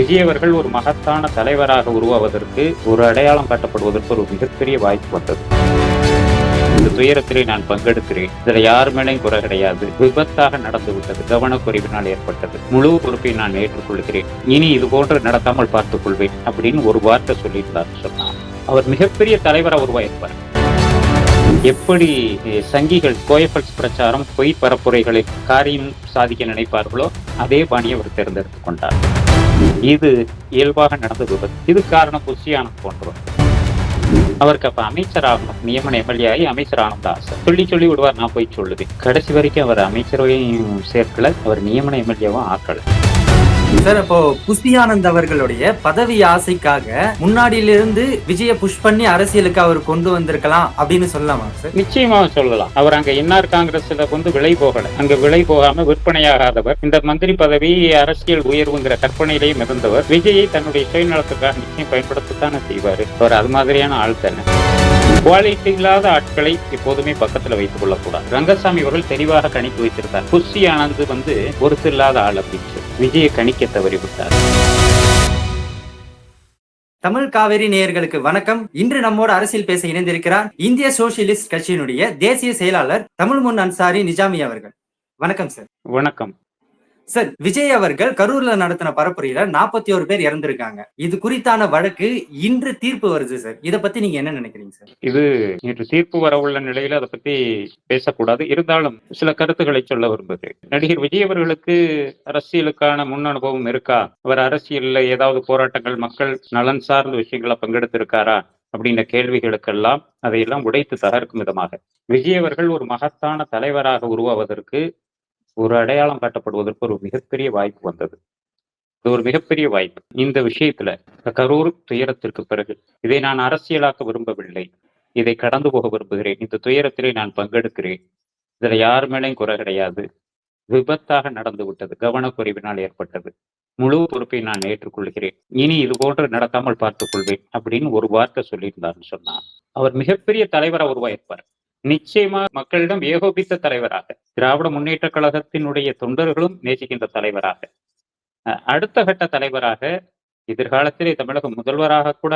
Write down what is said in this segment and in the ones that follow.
விஜயவர்கள் ஒரு மகத்தான தலைவராக உருவாவதற்கு ஒரு அடையாளம் காட்டப்படுவதற்கு ஒரு மிகப்பெரிய வாய்ப்பு வந்தது. இந்த துயரத்திலே நான் பங்கெடுக்கிறேன். இதுல யார் மேலேயும் குறை கிடையாது. விபத்தாக நடந்து விட்டது கவனக்குறைவினால் ஏற்பட்டது. முழு பொறுப்பை நான் ஏற்றுக்கொள்கிறேன். இனி இது போன்று நடக்காமல் பார்த்துக் கொள்வேன் அப்படின்னு ஒரு வார்த்தை சொல்லியிருந்தார் சொன்னார். அவர் மிகப்பெரிய தலைவராக உருவாயிருப்பார். எப்படி சங்கிகள் கோயபல்ஸ் பிரச்சாரம் பொய் பரப்புரைகளை காரியம் சாதிக்க நினைப்பார்களோ அதே பாணியை அவர் தேர்ந்தெடுத்துக் கொண்டார். இது இயல்பாக நடந்த விபத்து இது காரணம் புஷியானந்த் போன்றவர் அவருக்கு அப்ப அமைச்சர் ஆகணும் நியமன எம்எல்ஏ ஆகி அமைச்சர் ஆனந்த ஆசை சொல்லி சொல்லி விடுவார் நான் போய் சொல்லுவேன். கடைசி வரைக்கும் அவர் அமைச்சரையும் சேர்க்கல அவர் நியமன எம்எல்ஏவும் ஆக்கலை. சார் அப்போ புஷ்பியானந்த் ஆனந்த் அவர்களுடைய பதவி ஆசைக்காக முன்னாடியிலிருந்து விஜய புஷ் பண்ணி அரசியலுக்கு அவர் கொண்டு வந்திருக்கலாம் அப்படின்னு சொல்லலாமா சார்? நிச்சயமாக சொல்லலாம். அவர் அங்க என்ஆர் காங்கிரஸ்ல வந்து விலை போகல. அங்க விலை போகாம விற்பனையாகாதவர். இந்த மந்திரி பதவி அரசியல் உயர்வுங்கிற கற்பனையிலேயும் இருந்தவர். விஜயை தன்னுடைய சுயநலத்துக்காக நிச்சயம் பயன்படுத்தத்தானே செய்வாரு. அவர் அது மாதிரியான ஆள் தானே. குவாலிட்டி இல்லாத ஆட்களை எப்போதுமே பக்கத்துல வைத்துக் கொள்ளக்கூடாது. ரங்கசாமி அவர்கள் தெளிவாக கணித்து வைத்திருந்தார். புஷி ஆனந்த் வந்து பொறுத்து இல்லாத ஆள் அப்படின்னு விஜயை கணிக்க தவறிவிட்டார். தமிழ் காவேரி நேயர்களுக்கு வணக்கம். இன்று நம்மோட அரசியல் பேச இணைந்திருக்கிறார் இந்திய சோசியலிஸ்ட் கட்சியினுடைய தேசிய செயலாளர் தமிழ் முன் அன்சாரி நிஜாமி அவர்கள். வணக்கம் சார். வணக்கம். சார் விஜய் அவர்கள் கரூர்ல நடத்தின பரப்புரையில நாற்பத்தி ஒரு பேர் இறந்திருக்காங்க. இது குறித்தான வழக்கு இன்று தீர்ப்பு வருது சார். இத பத்தி நீங்க என்ன நினைக்கிறீங்க சார்? இது நேற்று தீர்ப்பு வர உள்ள நிலையில அதை பத்தி பேசக்கூடாது. இருந்தாலும் சில கருத்துக்களை சொல்ல விரும்புகிறேன் நடிகர் விஜய் அவர்களுக்கு அரசியலுக்கான முன் அனுபவம் இருக்கா? அவர் அரசியல்ல ஏதாவது போராட்டங்கள் மக்கள் நலன் சார்ந்த விஷயங்களை பங்கெடுத்திருக்காரா? அப்படின்ற கேள்விகளுக்கெல்லாம் அதையெல்லாம் உடைத்து தகர்க்கும் விதமாக. விஜய் அவர்கள் ஒரு மகத்தான தலைவராக உருவாவதற்கு ஒரு அடையாளம் காட்டப்படுவதற்கு ஒரு மிகப்பெரிய வாய்ப்பு வந்தது. இது ஒரு மிகப்பெரிய வாய்ப்பு. இந்த விஷயத்துல கரூர் துயரத்திற்கு பிறகு இதை நான் அரசியலாக்க விரும்பவில்லை. இதை கடந்து போக விரும்புகிறேன். இந்த துயரத்திலே நான் பங்கெடுக்கிறேன். இதுல யார் மேலேயும் குறை கிடையாது. விபத்தாக நடந்து விட்டது. கவனக்குறைவினால் ஏற்பட்டது. முழு பொறுப்பை நான் ஏற்றுக்கொள்கிறேன். இனி இது போன்று நடக்காமல் பார்த்துக் கொள்வேன் அப்படின்னு ஒரு வார்த்தை சொல்லியிருந்தார்னு சொன்னார் அவர் மிகப்பெரிய தலைவராக உருவாயிருப்பார். நிச்சயமா மக்களிடம் ஏகோபித்த தலைவராக திராவிட முன்னேற்ற கழகத்தினுடைய தொண்டர்களும் நேசிக்கின்ற தலைவராக. அஹ் அடுத்த கட்ட தலைவராக எதிர்காலத்திலே தமிழக முதல்வராக கூட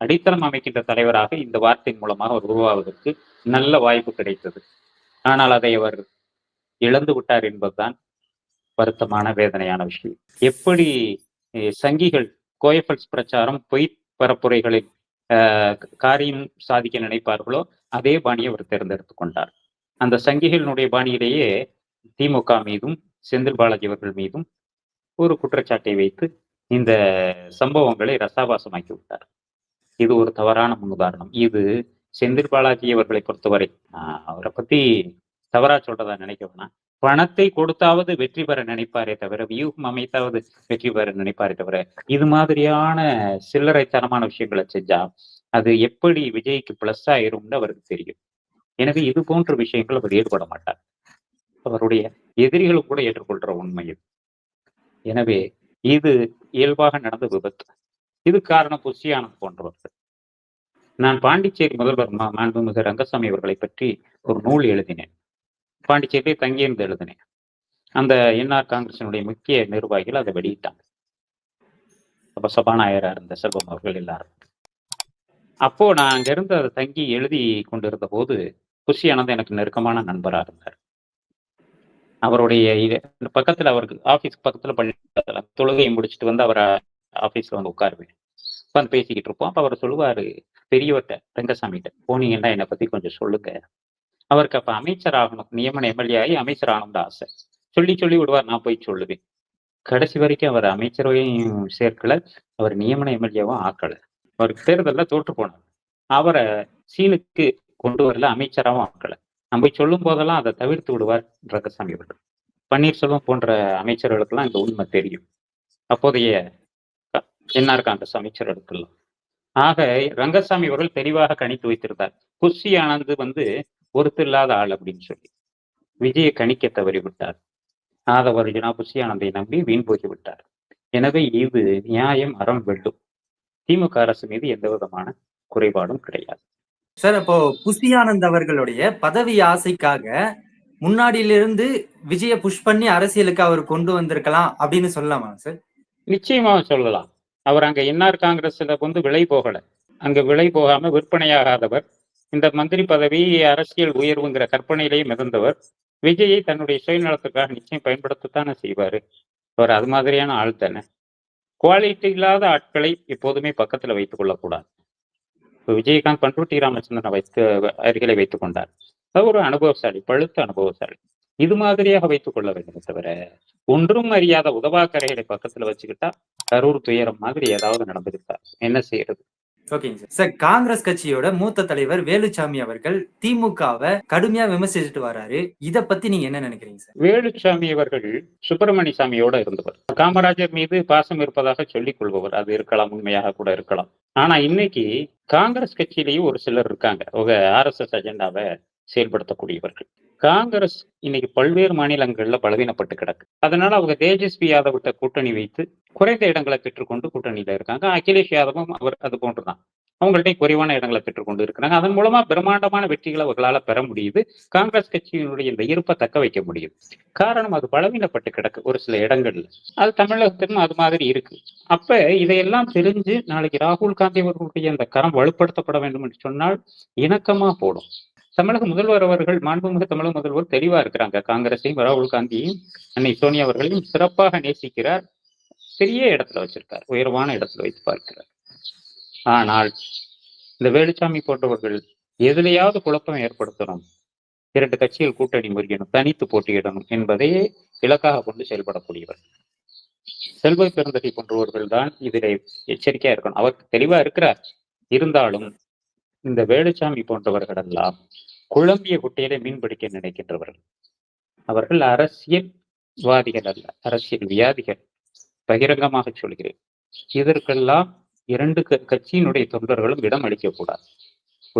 அடித்தளம் அமைக்கின்ற தலைவராக இந்த வார்த்தையின் மூலமாக அவர் உருவாவதற்கு நல்ல வாய்ப்பு கிடைத்தது. ஆனால் அதை அவர் இழந்து விட்டார் என்பதுதான் வருத்தமான வேதனையான விஷயம். எப்படி சங்கிகள் கோயபல்ஸ் பிரச்சாரம் பொய் பரப்புரைகளில் காரியம் சாதிக்க நினைப்பார்களோ அதே பாணியை அவர் தேர்ந்தெடுத்து கொண்டார். அந்த சங்கிகளினுடைய பாணியிலேயே திமுக மீதும் செந்தில் பாலாஜி அவர்கள் மீதும் ஒரு குற்றச்சாட்டை வைத்து இந்த சம்பவங்களை ரசாபாசமாக்கி விட்டார். இது ஒரு தவறான முன்னுதாரணம். இது செந்தில் பாலாஜி அவர்களை பொறுத்தவரை ஆஹ், அவரை பத்தி தவறா சொல்றதா நினைக்க வேணாம். பணத்தை கொடுத்தாவது வெற்றி பெற நினைப்பாரே தவிர வியூகம் அமைத்தாவது வெற்றி பெற நினைப்பாரே தவிர இது மாதிரியான சில்லறைத்தனமான விஷயங்களை செஞ்சா அது எப்படி விஜய்க்கு பிளஸ் ஆயிரும்னு அவருக்கு தெரியும். எனவே இது போன்ற விஷயங்கள் அவர் ஈடுபட மாட்டார். அவருடைய எதிரிகளும் கூட ஏற்றுக்கொள்ற உண்மை இது. எனவே இது இயல்பாக நடந்த விபத்து. இது காரணம் புஷியானந்த் போன்றவர்கள். நான் பாண்டிச்சேரி முதல்வர் மா- மாண்புமிகு ரங்கசாமி அவர்களை பற்றி ஒரு நூல் எழுதினேன். பாண்டிச்சேரியிலே தங்கியிருந்து எழுதினேன். அந்த என்ஆர் காங்கிரசினுடைய முக்கிய நிர்வாகிகள் அதை வெளியிட்டாங்க. அப்ப சபாநாயகராக இருந்த செல்வம் அவர்கள் எல்லாரும். அப்போ நான் அங்கிருந்து அதை தங்கி எழுதி கொண்டிருந்த போது குஷி ஆனந்த் எனக்கு நெருக்கமான நண்பராக இருந்தார். அவருடைய இது இந்த பக்கத்துல அவருக்கு ஆபீஸ் பக்கத்துல பள்ளி தொழுகையை முடிச்சுட்டு வந்து அவரை ஆபீஸ்ல வந்து உட்காருவேன். உட்காந்து பேசிக்கிட்டு இருப்போம். அப்ப அவர் சொல்லுவாரு பெரியவர்கிட்ட ரங்கசாமிகிட்ட போனீங்கன்னா என்னை பத்தி கொஞ்சம் சொல்லுங்க. அவருக்கு அப்ப அமைச்சர் ஆகணும் நியமன எம்எல்ஏ ஆகி அமைச்சர் ஆகணும்னு ஆசை. சொல்லி சொல்லி விடுவார் நான் போய் சொல்லுவேன். கடைசி வரைக்கும் அவர் அமைச்சரையும் சேர்க்கல அவர் நியமன எம்எல்ஏவும் ஆக்கலை. அவருக்கு தேர்தலில் தோற்று போனார் அவரை சீனுக்கு கொண்டு வரல அமைச்சராகவும் ஆக்கலை. நம்ம சொல்லும் போதெல்லாம் அதை தவிர்த்து விடுவார் ரங்கசாமி அவர்கள். பன்னீர்செல்வம் போன்ற அமைச்சர்களுக்கெல்லாம் இந்த உண்மை தெரியும். அப்போதைய க- என்ஆர் காங்கிரஸ் அமைச்சர்களுக்கெல்லாம். ஆக ரங்கசாமி அவர்கள் தெளிவாக கணித்து வைத்திருந்தார். குஷி ஆனந்த் வந்து பொறுத்து இல்லாத ஆள் அப்படின்னு சொல்லி. விஜயை கணிக்க தவறி விட்டார் ஆதவர்ஜுனா குஷி ஆனந்தை நம்பி வீண் போகி விட்டார் எனவே இது நியாயம் அறம் வெல்லும். திமுக அரசு மீது எந்த விதமான குறைபாடும் கிடையாது. சார் அப்போ புஷி ஆனந்த் அவர்களுடைய பதவி ஆசைக்காக முன்னாடியிலிருந்து விஜய புஷ் பண்ணி அரசியலுக்கு அவர் கொண்டு வந்திருக்கலாம் அப்படின்னு சொல்லலாமா சார்? நிச்சயமா சொல்லலாம். அவர் அங்க என்ஆர் காங்கிரஸ்ல வந்து விலை போகல. அங்க விலை போகாம விற்பனையாகாதவர். இந்த மந்திரி பதவி அரசியல் உயர்வுங்கிற கற்பனையிலேயே மிதந்தவர். விஜயை தன்னுடைய சுயநலத்துக்காக நிச்சயம் பயன்படுத்தத்தானே செய்வாரு. அவர் அது மாதிரியான ஆள் தானே. குவாலிட்டி இல்லாத ஆட்களை எப்போதுமே பக்கத்துல வைத்துக் கொள்ளக்கூடாது. இப்போ விஜயகாந்த் பண்ருட்டி ராமச்சந்திரனை வைத்து அருகிலே வைத்துக் கொண்டார். அது ஒரு அனுபவசாலி பழுத்த அனுபவசாலி. இது மாதிரியாக வைத்துக் கொள்ள வேண்டுமே தவிர ஒன்றும் அறியாத உதவாக்கரைகளை பக்கத்துல வச்சுக்கிட்டா கரூர் துயரம் மாதிரி ஏதாவது நடந்திருக்கா என்ன செய்யறது? ஓகேங்க சார். சார் காங்கிரஸ் கட்சியோட மூத்த தலைவர் வேலுச்சாமி அவர்கள் திமுகவை கடுமையா விமர்சிச்சுட்டு வராரு. இத பத்தி நீங்க என்ன நினைக்கிறீங்க சார்? வேலுச்சாமி அவர்கள் சுப்பிரமணிய சாமியோட இருந்தவர். காமராஜர் மீது பாசம் இருப்பதாக சொல்லிக் கொள்பவர். அது இருக்கலாம் உண்மையாக கூட இருக்கலாம். ஆனா இன்னைக்கு காங்கிரஸ் கட்சியிலேயும் ஒரு சிலர் இருக்காங்க. அவங்க ஆர்எஸ்எஸ் அஜெண்டாவை செயல்படுத்தக்கூடியவர்கள். காங்கிரஸ் இன்னைக்கு பல்வேறு மாநிலங்கள்ல பலவீனப்பட்டு கிடக்கு. அதனால அவங்க தேஜஸ்வி யாதவ்கிட்ட கூட்டணி வைத்து குறைந்த இடங்களை பெற்றுக்கொண்டு கூட்டணியில இருக்காங்க. அகிலேஷ் யாதவும் அவர் அது போன்றுதான். அவங்கள்ட்ட குறைவான இடங்களை பெற்றுக்கொண்டு இருக்கிறாங்க. அதன் மூலமா பிரம்மாண்டமான வெற்றிகளை அவர்களால பெற முடியுது. காங்கிரஸ் கட்சியினுடைய இந்த இருப்பை தக்க வைக்க முடியும். காரணம் அது பலவீனப்பட்டு கிடக்கு ஒரு சில இடங்கள்ல. அது தமிழகத்திலும் அது மாதிரி இருக்கு. அப்ப இதையெல்லாம் தெரிஞ்சு நாளைக்கு ராகுல் காந்தி அவர்களுடைய அந்த கரம் வலுப்படுத்தப்பட வேண்டும் என்று சொன்னால் இணக்கமா போடும். தமிழக முதல்வர் அவர்கள் மாண்புமிகு தமிழக முதல்வர் தெளிவா இருக்கிறாங்க. காங்கிரஸையும் ராகுல் காந்தியையும் அன்னை சோனியா அவர்களையும் சிறப்பாக நேசிக்கிறார். பெரிய இடத்துல வச்சிருக்கார். உயர்வான இடத்துல வைத்து பார்க்கிறார். ஆனால் இந்த வேலுச்சாமி போன்றவர்கள் எதுலையாவது குழப்பம் ஏற்படுத்தணும். இரண்டு கட்சிகள் கூட்டணி முறியணும் தனித்து போட்டியிடணும் என்பதையே இலக்காக கொண்டு செயல்படக்கூடியவர். செல்வ பெருந்தகை போன்றவர்கள் தான் இதில் எச்சரிக்கையா இருக்கணும். அவர் தெளிவா இருக்கிறார். இருந்தாலும் இந்த வேலுச்சாமி போன்றவர்கள் எல்லாம் குழம்பிய குட்டையில மீன் பிடிக்க நினைக்கின்றவர்கள். அவர்கள் அரசியல்வாதிகள் அல்ல அரசியல் வியாதிகள். பகிரங்கமாக சொல்கிறேன். இதற்கெல்லாம் இரண்டு க- கட்சியினுடைய தொண்டர்களும் இடம் அளிக்கக்கூடாது.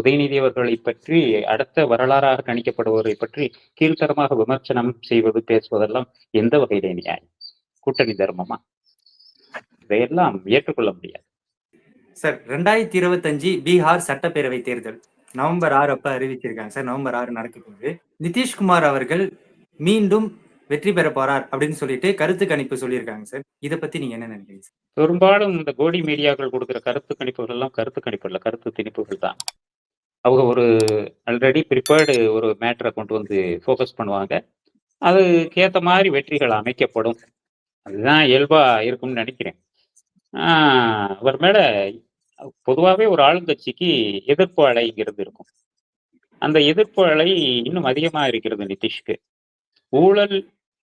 உதயநிதி அவர்களை பற்றி அடுத்த வரலாறாக கணிக்கப்படுவதை பற்றி கீழ்த்தரமாக விமர்சனம் செய்வது பேசுவதெல்லாம் எந்த வகையிலே நியாயம்? கூட்டணி தர்மமா? இதையெல்லாம் ஏற்றுக்கொள்ள முடியாது. சார் ரெண்டாயிரத்தி இருபத்தஞ்சு பீகார் சட்டப்பேரவை தேர்தல். நவம்பர் ஆறு அப்ப அறிவிச்சிருக்காங்க சார் நவம்பர் ஆறு நடக்க போகுது. நிதிஷ்குமார் அவர்கள் மீண்டும் வெற்றி பெற போறார் அப்படின்னு சொல்லிட்டு கருத்து கணிப்பு சொல்லியிருக்காங்க சார். இதை பத்தி நீங்க என்ன நினைக்கிறீங்க சார்? பெரும்பாலும் இந்த கோடி மீடியாக்கள் கொடுக்குற கருத்து கணிப்புகள் எல்லாம் கருத்து கணிப்பு இல்லை கருத்து திணிப்புகள் தான். அவங்க ஒரு ஆல்ரெடி ப்ரிப்பேர்டு ஒரு மேட்டரை கொண்டு வந்து ஃபோக்கஸ் பண்ணுவாங்க. அதுக்கேற்ற மாதிரி வெற்றிகள் அமைக்கப்படும். அதுதான் இயல்பா இருக்கும்னு நினைக்கிறேன். அவர் மேல பொதுவாகவே ஒரு ஆளுங்கட்சிக்கு எதிர்ப்பு அலைங்கிறது இருக்கும். அந்த எதிர்ப்பு அலை இன்னும் அதிகமா இருக்கிறது நிதிஷ்க்கு. ஊழல்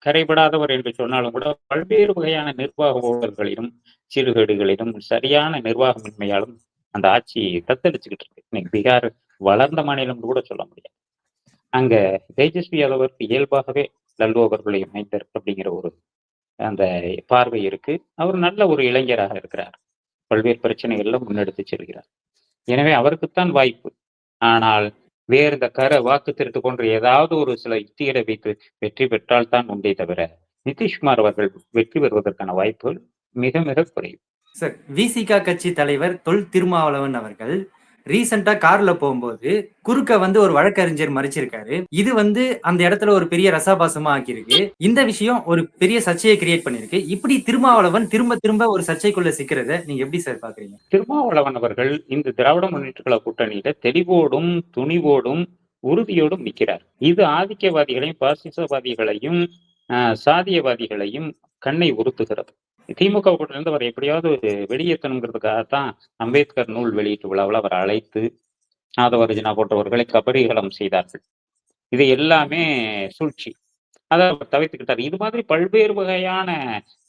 கரைபடாதவர் என்று சொன்னாலும் கூட பல்வேறு வகையான நிர்வாக ஊழல்களிலும் சீர்கேடுகளிலும் சரியான நிர்வாகமின்மையாலும் அந்த ஆட்சி தத்தளிச்சுக்கிட்டு இருக்கு. இன்னைக்கு பீகார் வளர்ந்த மாநிலம் கூட சொல்ல முடியாது. அங்க தேஜஸ்வி யாதவருக்கு இயல்பாகவே லல்லு அவர்களை அமைந்தர் அப்படிங்கிற ஒரு அந்த பார்வை இருக்கு. அவர் நல்ல ஒரு இளைஞராக இருக்கிறார். பல்வேறு பிரச்சனைகள்ல முன்னெடுத்து செல்கிறார். எனவே அவருக்குத்தான் வாய்ப்பு. ஆனால் வேறு இந்த கர வாக்கு திருட்டு போன்ற ஏதாவது ஒரு சில யுக்திகளை வைத்து வெற்றி பெற்றால் தான் உண்டே தவிர நிதிஷ்குமார் அவர்கள் வெற்றி பெறுவதற்கான வாய்ப்புகள் மிக மிக குறைவு. சார் விசிகா கட்சி தலைவர் தொல் திருமாவளவன் அவர்கள் ரீசெண்டா கார்ல போகும்போது குறுக்க வந்து ஒரு வழக்கறிஞர் மறிச்சிருக்காரு. இது வந்து அந்த இடத்துல ஒரு பெரிய ரசாபாசமா ஆக்கியிருக்கு. இந்த விஷயம் ஒரு பெரிய சர்ச்சையை கிரியேட் பண்ணிருக்கு இப்படி திருமாவளவன் திரும்ப திரும்ப ஒரு சர்ச்சைக்குள்ள சிக்கிறத நீங்க எப்படி சார் பாக்குறீங்க? திருமாவளவன் அவர்கள் இந்த திராவிட முன்னேற்ற கழக கூட்டணியில தெளிவோடும் துணிவோடும் உறுதியோடும் நிற்கிறார் இது ஆதிக்கவாதிகளையும் பாசிசவாதிகளையும் சாதியவாதிகளையும் கண்ணை உறுத்துகிறது. திமுக கூட்டிலிருந்து அவர் எப்படியாவது வெளியேற்றணுங்கிறதுக்காகத்தான் அம்பேத்கர் நூல் வெளியீட்டு விழாவில் அவர் அழைத்து ஆதவர்ஜனா போன்றவர்களை கபரீகலம் செய்தார்கள். இது எல்லாமே சூழ்ச்சி. அதை அவர் தவிர்த்துக்கிட்டார். இது மாதிரி பல்வேறு வகையான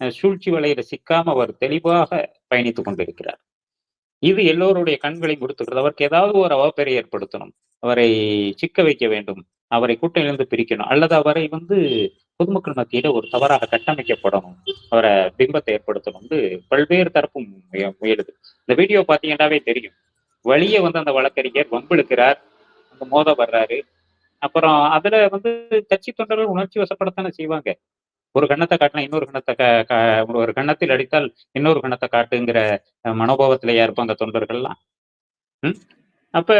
சூழ்ச்சி வலையில சிக்காம அவர் தெளிவாக பயணித்துக் கொண்டிருக்கிறார். இது எல்லோருடைய கண்களை கொடுத்துக்கிறது அவருக்கு ஏதாவது ஒரு அவப்பெறை ஏற்படுத்தணும். அவரை சிக்க வைக்க வேண்டும். அவரை கூட்டணியிலிருந்து பிரிக்கணும். அல்லது அவரை வந்து பொதுமக்கள் மத்தியில ஒரு தவறாக கட்டமைக்கப்படணும் அவரை பிம்பத்தை ஏற்படுத்தணும் வந்து பல்வேறு தரப்பும் முயலுது. இந்த வீடியோ பாத்தீங்கன்னாவே தெரியும். வழியே வந்து அந்த வழக்கறிஞர் வம்பிழுக்கிறார் அங்க மோத வர்றாரு. அப்புறம் அதுல வந்து கட்சி தொண்டர்கள் உணர்ச்சி வசப்படத்தானே செய்வாங்க. ஒரு கண்ணத்தை காட்டினா இன்னொரு கண்ணத்தை கா- ஒரு கண்ணத்தில் அடித்தால் இன்னொரு கண்ணத்தை காட்டுங்கிற அஹ், மனோபாவத்திலேயா இருப்பாங்க தொண்டர்கள்லாம். அப்ப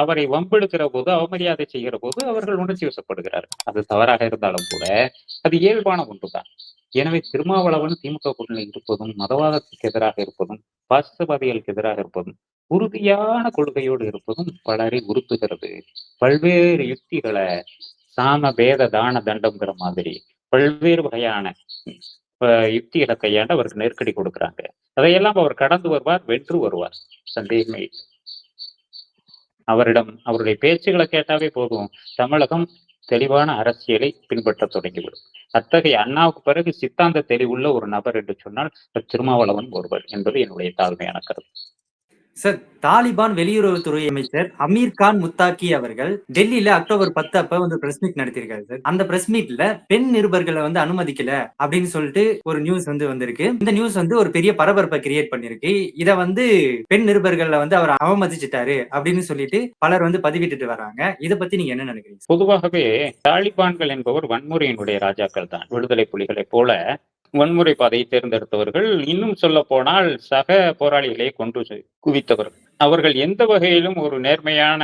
அவரை வம்பெடுக்கிற போது அவமரியாதை செய்கிற போது அவர்கள் உணர்ச்சி வசப்படுகிறார்கள் அது தவறாக இருந்தாலும் கூட அது இயல்பான ஒன்றுதான். எனவே திருமாவளவன் திமுக கூட்டணியில் இருப்பதும் மதவாதத்துக்கு எதிராக இருப்பதும் பாசிசவாதிகளுக்கு எதிராக இருப்பதும் உறுதியான கொள்கையோடு இருப்பதும் பலரை உறுத்துகிறது. பல்வேறு யுக்திகளை சாம பேத தான தண்டம்ங்கிற மாதிரி பல்வேறு வகையான யுக்திகளை கையாண்டு அவருக்கு நெருக்கடி கொடுக்குறாங்க. அதையெல்லாம் அவர் கடந்து வருவார் வென்று வருவார். சந்தேகமே இல்லை. அவரிடம் அவருடைய பேச்சுகளை கேட்டாவே போதும். தமிழகம் தெளிவான அரசியலை பின்பற்ற தொடங்கிவிடும். அத்தகைய அண்ணாவுக்கு பிறகு சித்தாந்த தெளிவுள்ள ஒரு நபர் என்று சொன்னால் திருமாவளவன் ஒருவர் என்பது என்னுடைய தாழ்மையான கருத்து. சார் தாலிபான் வெளியுறவுத்துறை அமைச்சர் அமீர் கான் முத்தாக்கி அவர்கள் டெல்லியில அக்டோபர் பத்து அப்ப வந்து பிரஸ் மீட் நடத்திருக்காரு சார். அந்த பிரஸ் மீட்ல பெண் நிருபர்களை வந்து அனுமதிக்கல அப்படின்னு சொல்லிட்டு ஒரு நியூஸ் வந்து வந்திருக்கு. இந்த நியூஸ் வந்து ஒரு பெரிய பரபரப்பை கிரியேட் பண்ணிருக்கு இத வந்து பெண் நிருபர்களை வந்து அவர் அவமதிச்சிட்டாரு அப்படின்னு சொல்லிட்டு பலர் வந்து பதிவிட்டுட்டு வராங்க. இத பத்தி நீங்க என்ன நினைக்கிறீங்க பொதுவாகவே தாலிபான்கள் என்பவர் வன்முறையினுடைய ராஜாக்கள் தான் விடுதலை புலிகளைப் போல வன்முறை பாதையை தேர்ந்தெடுத்தவர்கள் இன்னும் சொல்ல போனால் சக போராளிகளை கொண்டு குவித்தவர்கள். அவர்கள் எந்த வகையிலும் ஒரு நேர்மையான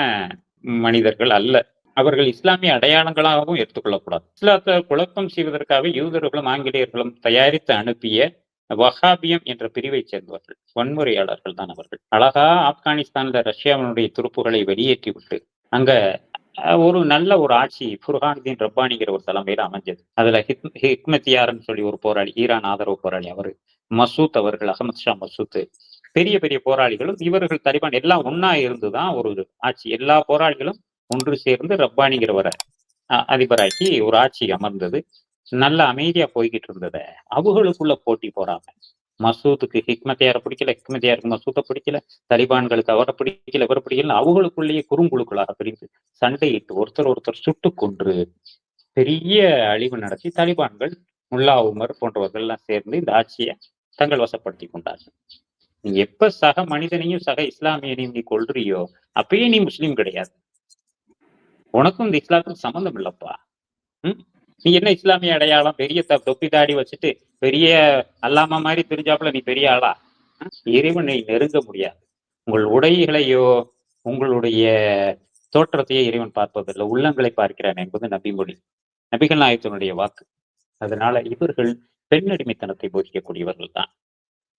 மனிதர்கள் அல்ல. அவர்கள் இஸ்லாமிய அடையாளங்களாகவும் எடுத்துக்கொள்ளக்கூடாது. இஸ்லாத்தை குழப்பம் செய்வதற்காக யூதர்களும் ஆங்கிலேயர்களும் தயாரித்து அனுப்பிய வஹாபியம் என்ற பிரிவைச் சேர்ந்தவர்கள் வன்முறையாளர்கள் தான் அவர்கள். அழகா ஆப்கானிஸ்தான்ல ரஷ்யாவினுடைய துருப்புகளை வெளியேற்றி விட்டு அங்க ஒரு நல்ல ஒரு ஆட்சி ஃபுர்ஹானுதீன் ரப்பானிங்கிற ஒரு தலைமையில அமைஞ்சது. அதுல ஹிக் ஹிக்மத்தியார்னு சொல்லி ஒரு போராளி ஈரான் ஆதரவு போராளி அவர் மசூத் அவர்கள் அகமது ஷா மசூத். பெரிய பெரிய போராளிகளும் இவர்கள் தலிபான் எல்லாம் ஒன்னா இருந்துதான் ஒரு ஆட்சி. எல்லா போராளிகளும் ஒன்று சேர்ந்து ரப்பானிங்கிறவரை அதிபராக்கி ஒரு ஆட்சி அமர்ந்தது. நல்ல அமைதியா போய்கிட்டு இருந்தத அவங்களுக்குள்ள போட்டி போறாங்க மசூதுக்கு ஹிக்மத்தையார பிடிக்கல ஹிக்மத்தையாருக்கு மசூத்தை பிடிக்கல தலிபான்களுக்கு அவரை பிடிக்கல இவரை பிடிக்கல அவங்களுக்குள்ளேயே குறுங்குழுக்களாக பிரிந்து சண்டையிட்டு ஒருத்தர் ஒருத்தர் சுட்டு கொன்று பெரிய அழிவு நடத்தி தலிபான்கள் முல்லா உமர் போன்றவர்கள் எல்லாம் சேர்ந்து இந்த ஆட்சியை தங்கள் வசப்படுத்தி கொண்டார்கள். நீ எப்ப சக மனிதனையும் சக இஸ்லாமியனையும் நீ கொள்றியோ அப்பயே நீ முஸ்லீம் கிடையாது. உனக்கும் இந்த இஸ்லாத்துக்கும் சம்மந்தம் இல்லப்பா. ம்? நீ என்ன இஸ்லாமிய அடையாளம்? பெரிய த- தொப்பி தாடி வச்சுட்டு பெரிய அல்லாம மாதிரி தெரிஞ்சாப்புல நீ பெரிய ஆளா? இறைவனை நெருங்க முடியாது. உங்கள் உடைகளையோ உங்களுடைய தோற்றத்தையே இறைவன் பார்ப்பதில்லை. உள்ளங்களை பார்க்கிறான் என்பது நபிமொழி நபிகள் நாயத்தினுடைய வாக்கு. அதனால இவர்கள் பெண்ணடிமைத்தனத்தை போதிக்கக்கூடியவர்கள் தான்.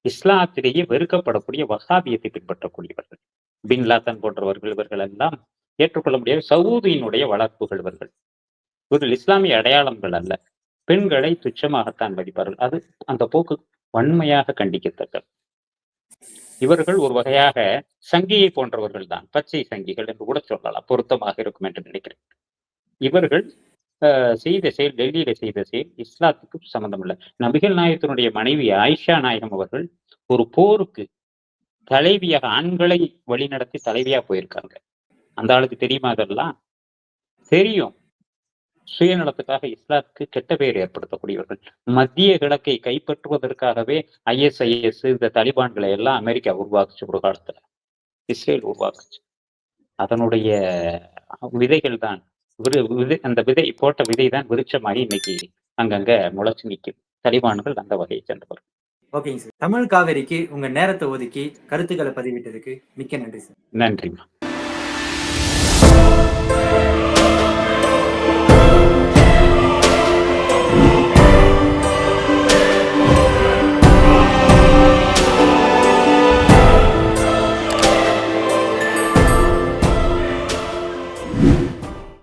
இஸ்லாத்திலேயே வெறுக்கப்படக்கூடிய வசாபியத்தை பின்பற்றக்கூடியவர்கள். பின் லாத்தன் போன்றவர்கள் இவர்கள் எல்லாம் ஏற்றுக்கொள்ள முடியாத சவுதியினுடைய வளர்ப்புகள் இவர்கள். இவர்கள் இஸ்லாமிய அடையாளங்கள் அல்ல. பெண்களை துச்சமாகத்தான் மதிப்பார்கள் அது அந்த போக்கு வன்மையாக கண்டிக்கத்தக்கது. இவர்கள் ஒரு வகையாக சங்கியை போன்றவர்கள் தான். பச்சை சங்கிகள் என்று கூட சொல்லலாம். பொருத்தமாக இருக்கும் என்று நினைக்கிறேன். இவர்கள் செய்த செயல் டெல்லியில செய்த செயல் இஸ்லாத்துக்கு சம்பந்தம் இல்லை நபிகள் நாயகத்தினுடைய மனைவி ஆயிஷா நாயகம் அவர்கள் ஒரு போருக்கு தலைவியாக ஆண்களை வழிநடத்தி தலைவியா போயிருக்காங்க. அந்த ஆளுக்கு தெரியுமா அதெல்லாம்? தெரியும். சுயநலத்துக்காக இஸ்லாத்துக்கு கெட்ட பெயர் ஏற்படுத்தக்கூடியவர்கள். மத்திய கிழக்கை கைப்பற்றுவதற்காகவே ஐஎஸ்ஐஎஸ் இந்த தலிபான்களை எல்லாம் அமெரிக்கா உருவாக்குச்சு ஒரு காலத்துல. இஸ்ரேல் உருவாக்குச்சு. அதனுடைய விதைகள் தான் விதை அந்த விதை போட்ட விதை தான் விருட்சமாகி இன்னைக்கு அங்கங்க முளைச்சு நிற்கும் தலிபான்கள் அந்த வகையை சேர்ந்தவர் ஓகேங்க சார் தமிழ் காவேரிக்கு உங்க நேரத்தை ஒதுக்கி கருத்துக்களை பதிவிட்டதுக்கு மிக்க நன்றி சார் நன்றிமா